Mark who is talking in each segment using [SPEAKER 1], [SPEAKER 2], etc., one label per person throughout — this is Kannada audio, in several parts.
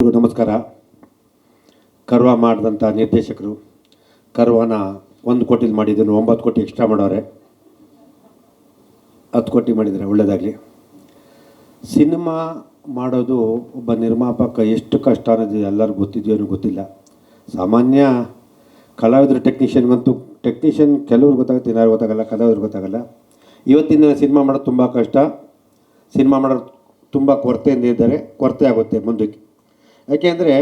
[SPEAKER 1] ನಮಸ್ಕಾರ. ಕರ್ವ ಮಾಡಿದಂಥ ನಿರ್ದೇಶಕರು, ಕರ್ವನ ಒಂದು ಕೋಟಿಲಿ ಮಾಡಿದ್ದನ್ನು ಒಂಬತ್ತು ಕೋಟಿ ಎಕ್ಸ್ಟ್ರಾ ಮಾಡೋರೆ. ಹತ್ತು ಕೋಟಿ ಮಾಡಿದರೆ ಒಳ್ಳೆಯದಾಗಲಿ ಸಿನಿಮಾ ಮಾಡೋದು ಒಬ್ಬ ನಿರ್ಮಾಪಕ ಎಷ್ಟು ಕಷ್ಟ ಅನ್ನೋದು ಎಲ್ಲರಿಗೂ ಗೊತ್ತಿದೆಯೋ ಗೊತ್ತಿಲ್ಲ. ಸಾಮಾನ್ಯ ಕಲಾವಿದರು ಟೆಕ್ನಿಷಿಯನ್ ಮತ್ತು ಟೆಕ್ನಿಷಿಯನ್ ಕೆಲವ್ರು ಗೊತ್ತಾಗುತ್ತೆ ಏನಾದ್ರು ಗೊತ್ತಾಗಲ್ಲ, ಕಲಾವಿದ್ರು ಗೊತ್ತಾಗಲ್ಲ. ಇವತ್ತಿನ ಸಿನಿಮಾ ಮಾಡೋದು ತುಂಬ ಕಷ್ಟ. ಸಿನಿಮಾ ಮಾಡೋದು ತುಂಬ ಕೊರತೆಯಿಂದ ಇದ್ದಾರೆ. ಕೊರತೆ ಆಗುತ್ತೆ ಮುಂದಕ್ಕೆ. ಯಾಕೆಂದರೆ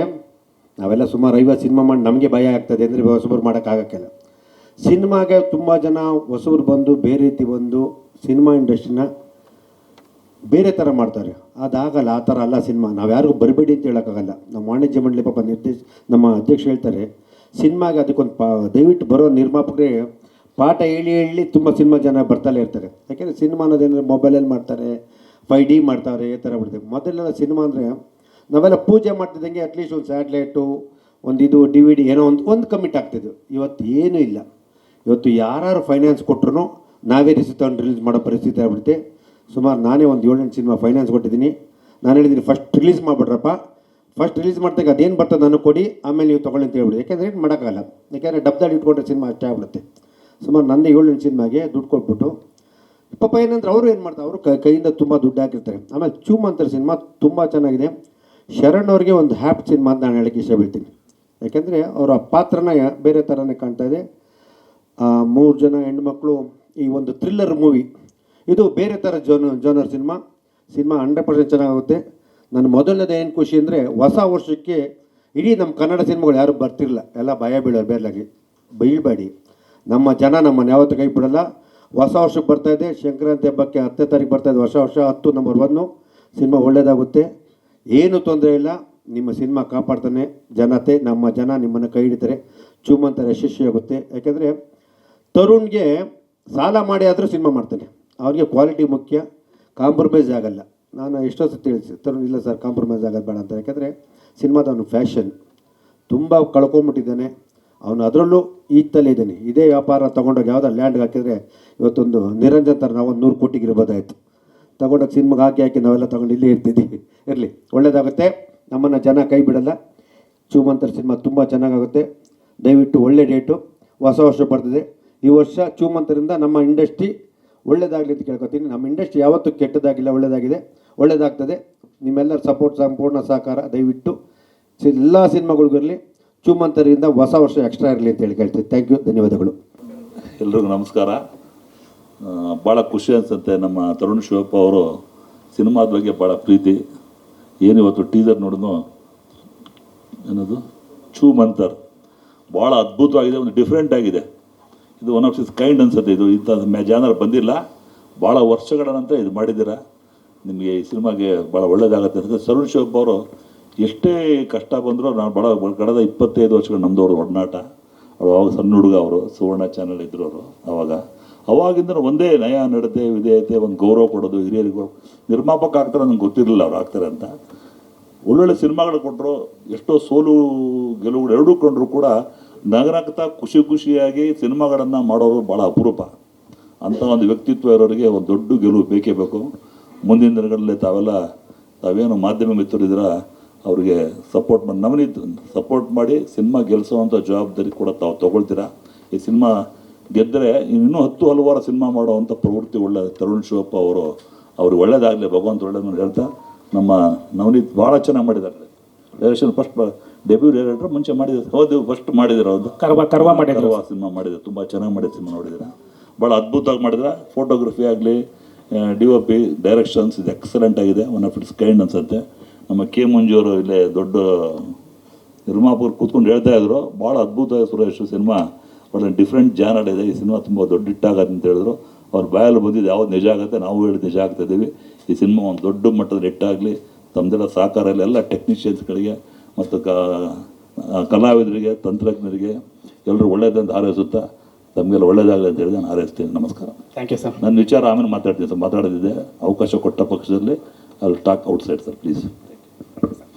[SPEAKER 1] ನಾವೆಲ್ಲ ಸುಮಾರು ಐವತ್ತು ಸಿನಿಮಾ ಮಾಡಿ ನಮಗೆ ಭಯ ಆಗ್ತದೆ ಅಂದರೆ ಹೊಸಬ್ರು ಮಾಡೋಕ್ಕಾಗಕ್ಕಿಲ್ಲ. ಸಿನಿಮಾಗೆ ತುಂಬ ಜನ ಹೊಸಬ್ರು ಬಂದು ಬೇರೆ ರೀತಿ ಬಂದು ಸಿನಿಮಾ ಇಂಡಸ್ಟ್ರಿನ ಬೇರೆ ಥರ ಮಾಡ್ತಾರೆ. ಅದಾಗಲ್ಲ, ಆ ಥರ ಅಲ್ಲ ಸಿನಿಮಾ. ನಾವು ಯಾರಿಗೂ ಬರಬೇಡಿ ಅಂತ ಹೇಳೋಕ್ಕಾಗಲ್ಲ. ನಮ್ಮ ವಾಣಿಜ್ಯ ಮಂಡಳಿ ಪಾಪ ನಿರ್ದೇಶ, ನಮ್ಮ ಅಧ್ಯಕ್ಷ ಹೇಳ್ತಾರೆ, ಸಿನಿಮಾಗೆ ಅದಕ್ಕೊಂದು ಪಾ, ದಯವಿಟ್ಟು ಬರೋ ನಿರ್ಮಾಪಕರಿಗೆ ಪಾಠ ಹೇಳಿ ಹೇಳಿ ತುಂಬ ಸಿನಿಮಾ ಜನ ಬರ್ತಲೇ ಇರ್ತಾರೆ. ಯಾಕೆಂದರೆ ಸಿನಿಮಾ ಅನ್ನೋದೇನಂದ್ರೆ ಮೊಬೈಲಲ್ಲಿ ಮಾಡ್ತಾರೆ ಫೈ ಡಿ ಮಾಡ್ತಾರೆ, ಈ ಥರ ಬಿಡ್ತಾರೆ ಮೊದಲೆಲ್ಲ ಸಿನಿಮಾ ಅಂದರೆ ನಾವೆಲ್ಲ ಪೂಜೆ ಮಾಡ್ತಿದ್ದಂಗೆ ಅಟ್ಲೀಸ್ಟ್ ಒಂದು ಸ್ಯಾಟ್ಲೈಟು, ಒಂದು ಇದು, ಡಿ ವಿ ಡಿ ಏನೋ ಒಂದು ಒಂದು ಕಮಿಟ್ ಆಗ್ತಿದ್ದು ಇವತ್ತು ಏನೂ ಇಲ್ಲ. ಇವತ್ತು ಯಾರು ಫೈನಾನ್ಸ್ ಕೊಟ್ಟರು ನಾವೇ ರಿಸೀವ್ ತಗೊಂಡು ರಿಲೀಸ್ ಮಾಡೋ ಪರಿಸ್ಥಿತಿ ಆಗ್ಬಿಡುತ್ತೆ. ಸುಮಾರು ನಾನೇ ಒಂದು ಏಳೆಂಟು ಸಿನಿಮಾ ಫೈನಾನ್ಸ್ ಕೊಟ್ಟಿದ್ದೀನಿ. ನಾನು ಹೇಳಿದ್ದೀನಿ ಫಸ್ಟ್ ರಿಲೀಸ್ ಮಾಡಿಬಿಟ್ರಪ್ಪ ಫಸ್ಟ್ ರಿಲೀಸ್ ಮಾಡ್ದಾಗ ಅದೇನು ಬರ್ತದೆ ನಾನು ಕೊಡಿ, ಆಮೇಲೆ ನೀವು ತೊಗೊಳ್ಳಿ ಅಂತ ಹೇಳ್ಬಿಡಿ. ಯಾಕೆಂದರೆ ಏನು ಮಾಡೋಕ್ಕಾಗಲ್ಲ. ಯಾಕೆಂದರೆ ಡಬ್ದಾಡಿ ಇಟ್ಕೊಂಡ್ರೆ ಸಿನಿಮಾ ಅಷ್ಟೇ ಆಗ್ಬಿಡುತ್ತೆ. ಸುಮಾರು ನಂದೇ ಏಳೆಂಟು ಸಿನಿಮಾಗೆ ದುಡ್ಡು ಕೊಟ್ಬಿಟ್ಟು. ಪಾಪ ಏನಂದ್ರೆ ಅವರು ಏನು ಮಾಡ್ತಾರೆ? ಅವರು ಕೈಯಿಂದ ತುಂಬ ದುಡ್ಡು ಹಾಕಿರ್ತಾರೆ. ಆಮೇಲೆ ಚೂಮಂತರ ಸಿನಿಮಾ ತುಂಬ ಚೆನ್ನಾಗಿದೆ. ಶರಣ್ ಅವ್ರಿಗೆ ಒಂದು ಹ್ಯಾಪ್ ಸಿನಿಮಾ ಅಂತ ನಾನು ಹೇಳಕ್ಕೆ ಇಷ್ಟಪಡ್ತೀನಿ. ಯಾಕೆಂದರೆ ಅವರ ಪಾತ್ರನ ಬೇರೆ ಥರನೇ ಕಾಣ್ತಾ ಇದೆ. ಮೂರು ಜನ ಹೆಣ್ಮಕ್ಳು ಈ ಒಂದು ಥ್ರಿಲ್ಲರ್ ಮೂವಿ. ಇದು ಬೇರೆ ಥರ ಜೋನ genre cinema. Cinema hundred percent ಚೆನ್ನಾಗುತ್ತೆ ನನ್ನ ಮೊದಲನೇದು ಏನು ಖುಷಿ ಅಂದರೆ ಹೊಸ ವರ್ಷಕ್ಕೆ ಇಡೀ ನಮ್ಮ ಕನ್ನಡ ಸಿನಿಮಾಗಳು ಯಾರೂ ಬರ್ತಿರಲ್ಲ ಎಲ್ಲ ಭಯ ಬೀಳೋರು ಬೇರೆಲಾಗಿ ಬೀಳ್ಬೇಡಿ. ನಮ್ಮ ಜನ ನಮ್ಮನ್ನು ಯಾವತ್ತೂ ಕೈ ಬಿಡಲ್ಲ. ಹೊಸ ವರ್ಷಕ್ಕೆ ಬರ್ತಾಯಿದೆ ಸಂಕ್ರಾಂತಿ ಹಬ್ಬಕ್ಕೆ ಹತ್ತನೇ ತಾರೀಕು ಬರ್ತಾ ಇದೆ. ಹೊಸ ವರ್ಷ ಹತ್ತು ನಂಬರ್ ಒನ್ನು ಸಿನಿಮಾ ಒಳ್ಳೆಯದಾಗುತ್ತೆ ಏನು ತೊಂದರೆ ಇಲ್ಲ. ನಿಮ್ಮ ಸಿನಿಮಾ ಕಾಪಾಡ್ತಾನೆ. ಜನತೆ, ನಮ್ಮ ಜನ ನಿಮ್ಮನ್ನು ಕೈ ಹಿಡಿತಾರೆ. ಚೂಮಂತರ ಯಶಸ್ವಿಯಾಗುತ್ತೆ ಯಾಕೆಂದರೆ ತರುಣ್ಗೆ ಸಾಲ ಮಾಡಿ ಆದರೂ ಸಿನಿಮಾ ಮಾಡ್ತಾನೆ. ಅವ್ರಿಗೆ ಕ್ವಾಲಿಟಿ ಮುಖ್ಯ. ಕಾಂಪ್ರಮೈಸ್ ಆಗಲ್ಲ. ನಾನು ಎಷ್ಟೋ ಸತಿ ತಿಳಿಸಿ ತರುಣ್, ಇಲ್ಲ ಸರ್, ಕಾಂಪ್ರಮೈಸ್ ಆಗೋದು ಬೇಡ ಅಂತ. ಯಾಕೆಂದರೆ ಸಿನಿಮಾದ ಅವನು ಫ್ಯಾಷನ್. ತುಂಬ ಕಳ್ಕೊಂಬಿಟ್ಟಿದ್ದಾನೆ. ಅವನು ಅದರಲ್ಲೂ ಈಗ್ತಲೇ ಇದ್ದಾನೆ. ಇದೇ ವ್ಯಾಪಾರ ತೊಗೊಂಡೋಗಿ ಯಾವುದೋ ಲ್ಯಾಂಡ್ಗೆ ಹಾಕಿದರೆ ಇವತ್ತೊಂದು ನಿರಂಜನ್ ಥರ ನಾವು ಒಂದು ನೂರು ಕೋಟಿಗೆ ಇರ್ಬೋದಾಯ್ತು. ತೊಗೊಂಡೋಗಿ ಸಿನಿಮಾಗೆ ಹಾಕಿ ಹಾಕಿ ನಾವೆಲ್ಲ ತೊಗೊಂಡು ಇಲ್ಲೇ ಇರ್ತಿದ್ದೀವಿ ಇರಲಿ ಒಳ್ಳೆಯದಾಗುತ್ತೆ ನಮ್ಮನ್ನು ಜನ ಕೈ ಬಿಡಲ್ಲ. ಚೂಮಂತರ ಸಿನಿಮಾ ತುಂಬ ಚೆನ್ನಾಗಾಗುತ್ತೆ. ದಯವಿಟ್ಟು ಒಳ್ಳೆ ಡೇಟು. ಹೊಸ ವರ್ಷ ಬರ್ತದೆ. ಈ ವರ್ಷ ಚೂಮಂತರಿಂದ ನಮ್ಮ ಇಂಡಸ್ಟ್ರಿ ಒಳ್ಳೇದಾಗಲಿ ಅಂತ ಕೇಳ್ಕೊತೀನಿ. ನಮ್ಮ ಇಂಡಸ್ಟ್ರಿ ಯಾವತ್ತೂ ಕೆಟ್ಟದಾಗಿಲ್ಲ ಒಳ್ಳೆಯದಾಗಿದೆ ಒಳ್ಳೆಯದಾಗ್ತದೆ ನಿಮ್ಮೆಲ್ಲರ ಸಪೋರ್ಟ್ ಸಂಪೂರ್ಣ ಸಹಕಾರ, ದಯವಿಟ್ಟು. ಎಲ್ಲ ಸಿನಿಮಾಗಳಿಗಿರಲಿ ಚೂಮಂತರಿಂದ ಹೊಸ ವರ್ಷ ಎಕ್ಸ್ಟ್ರಾ ಇರಲಿ ಅಂತ ಹೇಳಿ ಕೇಳ್ತೀನಿ. ಥ್ಯಾಂಕ್ ಯು ಧನ್ಯವಾದಗಳು.
[SPEAKER 2] ಎಲ್ರಿಗೂ ನಮಸ್ಕಾರ. ಭಾಳ ಖುಷಿ ಅನಿಸುತ್ತೆ ನಮ್ಮ ತರುಣ್ ಶಿವಪ್ಪ ಅವರು. ಸಿನಿಮಾದ ಬಗ್ಗೆ ಭಾಳ ಪ್ರೀತಿ. ಏನು ಇವತ್ತು ಟೀಸರ್ ನೋಡಿದ್ನು? ಏನದು? ಚೂ ಮಂತರ್ ಭಾಳ ಅದ್ಭುತವಾಗಿದೆ, ಒಂದು ಡಿಫ್ರೆಂಟ್ ಆಗಿದೆ. ಇದು ಒನ್ ಆಫ್ ಇಸ್ ಕೈಂಡ್ ಅನ್ಸುತ್ತೆ ಇದು. ಇಂಥ ಜಾನರ್ ಬಂದಿಲ್ಲ. ಭಾಳ ವರ್ಷಗಳ ನಂತರ ಇದು ಮಾಡಿದ್ದೀರಾ? ನಿಮಗೆ ಈ ಸಿನಿಮಾಗೆ ಭಾಳ ಒಳ್ಳೇದಾಗುತ್ತೆ ಅಂತ ತರುಣ್ ಶಿವಪ್ಪ ಅವರು ಎಷ್ಟೇ ಕಷ್ಟ ಬಂದರೂ ನಾನು ಭಾಳ ಕಳೆದ ಇಪ್ಪತ್ತೈದು ವರ್ಷಗಳು ನಮ್ಮದವ್ರು ಒಡನಾಟ. ಅವರು ಅವಾಗ ಸಣ್ಣ ಹುಡುಗ ಅವರು, ಸುವರ್ಣ ಚಾನಲ್ ಇದ್ದರು ಅವರು ಅವಾಗ. ಅವಾಗಿಂದ ಒಂದೇ ನಯ ನಡತೆ, ವಿಧೇಯತೆ, ಒಂದು ಗೌರವ ಕೊಡೋದು ಹಿರಿಯರಿಗೂ. ನಿರ್ಮಾಪಕ ಆಗ್ತಾರೆ ನಂಗೆ ಗೊತ್ತಿರಲಿಲ್ಲ ಅವ್ರು ಆಗ್ತಾರೆ ಅಂತ. ಒಳ್ಳೊಳ್ಳೆ ಸಿನಿಮಾಗಳು ಕೊಟ್ಟರು ಎಷ್ಟೋ ಸೋಲು ಗೆಲುವುಗಳು ಎರಡೂ ಕೊಂಡ್ರು ಕೂಡ ನಗನಗ್ತಾ ಖುಷಿ ಖುಷಿಯಾಗಿ ಸಿನಿಮಾಗಳನ್ನು ಮಾಡೋರು ಭಾಳ ಅಪರೂಪ. ಅಂಥ ಒಂದು ವ್ಯಕ್ತಿತ್ವ ಇರೋರಿಗೆ ಒಂದು ದೊಡ್ಡ ಗೆಲುವು ಬೇಕೇ ಬೇಕು. ಮುಂದಿನ ದಿನಗಳಲ್ಲಿ ತಾವೆಲ್ಲ, ತಾವೇನು ಮಾಧ್ಯಮ ಮಿತ್ರರಿದ್ರ ಅವರಿಗೆ ಸಪೋರ್ಟ್ ಮಾಡಿ ನವನೀತ್ ಸಪೋರ್ಟ್ ಮಾಡಿ, ಸಿನಿಮಾ ಗೆಲ್ಲಿಸೋವಂಥ ಜವಾಬ್ದಾರಿ ಕೂಡ ತಾವು ತೊಗೊಳ್ತೀರಾ. ಈ ಸಿನಿಮಾ ಗೆದ್ದರೆ ಇನ್ನೂ ಹತ್ತು ಹಲವಾರು ಸಿನಿಮಾ ಮಾಡುವಂಥ ಪ್ರವೃತ್ತಿ ಒಳ್ಳೆ ತರುಣ್ ಶಿವಪ್ಪ ಅವರು ಅವ್ರಿಗೆ ಒಳ್ಳೇದಾಗಲಿ ಭಗವಂತ ಒಳ್ಳೇದು ಹೇಳ್ತಾ ನಮ್ಮ ನವನೀತ್ ಭಾಳ ಚೆನ್ನಾಗಿ ಮಾಡಿದ್ದಾರೆ. ಡೈರೆಕ್ಷನ್ ಫಸ್ಟ್ ಡೆಬ್ಯೂ ಡೈರೆಕ್ಟರ್ ಮುಂಚೆ ಮಾಡಿದ್ರು ಹೌದು ಫಸ್ಟ್ ಮಾಡಿದ್ರು ಹೌದು
[SPEAKER 3] ಕರ್ವ ಕರ್ವ ಮಾಡಿದ್ರು.
[SPEAKER 2] ಕರ್ವ ಸಿನಿಮಾ ಮಾಡಿದ್ರು ತುಂಬ ಚೆನ್ನಾಗಿ ಮಾಡಿದ ಸಿನಿಮಾ ನೋಡಿದ್ದೀರಾ ಭಾಳ ಅದ್ಭುತವಾಗಿ ಮಾಡಿದ್ರೆ. ಫೋಟೋಗ್ರಫಿ ಆಗಲಿ ಡಿ ಒ ಪಿ ಡೈರೆಕ್ಷನ್ಸ್ ಇದು ಎಕ್ಸಲೆಂಟ್ ಆಗಿದೆ. ಒನ್ ಆಫ್ ಇಟ್ಸ್ ಕೈಂಡ್ ಅನ್ಸುತ್ತೆ. ನಮ್ಮ ಕೆ ಮಂಜೂರು ಇಲ್ಲೇ ದೊಡ್ಡ ನಿರ್ಮಾಪಕರು ಕೂತ್ಕೊಂಡು ಹೇಳ್ತಾ ಇದ್ರು. ಭಾಳ ಅದ್ಭುತ ಸುರೇಶ್ ಸಿನಿಮಾ. ಒಳ್ಳೆ ಡಿಫ್ರೆಂಟ್ ಜಾನರ್ ಇದೆ. ಈ ಸಿನಿಮಾ ತುಂಬ ದೊಡ್ಡ ಹಿಟ್ಟಾಗತ್ತೆ ಅಂತ ಹೇಳಿದ್ರು. ಅವ್ರ ಬಾಯಲ್ಲಿ ಬಂದಿದ್ದು ಯಾವ್ದು ನಿಜ ಆಗುತ್ತೆ ನಾವು ಹೇಳಿ ನಿಜ ಆಗ್ತಾ ಇದ್ದೀವಿ ಈ ಸಿನಿಮಾ ಒಂದು ದೊಡ್ಡ ಮಟ್ಟದ ಹಿಟ್ಟಾಗಲಿ ತಮ್ಮದೆಲ್ಲ ಸಹಕಾರ ಇಲ್ಲ ಎಲ್ಲ ಟೆಕ್ನಿಷಿಯನ್ಸ್ಗಳಿಗೆ ಮತ್ತು ಕಲಾವಿದರಿಗೆ ತಂತ್ರಜ್ಞರಿಗೆ ಎಲ್ಲರೂ ಒಳ್ಳೇದಂತ ಹಾರೈಸುತ್ತಾ ತಮಗೆಲ್ಲ ಒಳ್ಳೇದಾಗಲಿ ಅಂತ ಹೇಳಿ ನಾನು ಹಾರೈಸ್ತೀನಿ. ನಮಸ್ಕಾರ.
[SPEAKER 3] ಥ್ಯಾಂಕ್ ಯು ಸರ್
[SPEAKER 2] ನನ್ನ ವಿಚಾರ ಆಮೇಲೆ ಮಾತಾಡ್ತೀನಿ ಸರ್. ಮಾತಾಡೋದಿದೆ. ಅವಕಾಶ ಕೊಟ್ಟ ಪಕ್ಷದಲ್ಲಿ ಅಲ್ಲಿ ಟಾಕ್ ಔಟ್ಸೈಡ್ ಸರ್ ಪ್ಲೀಸ್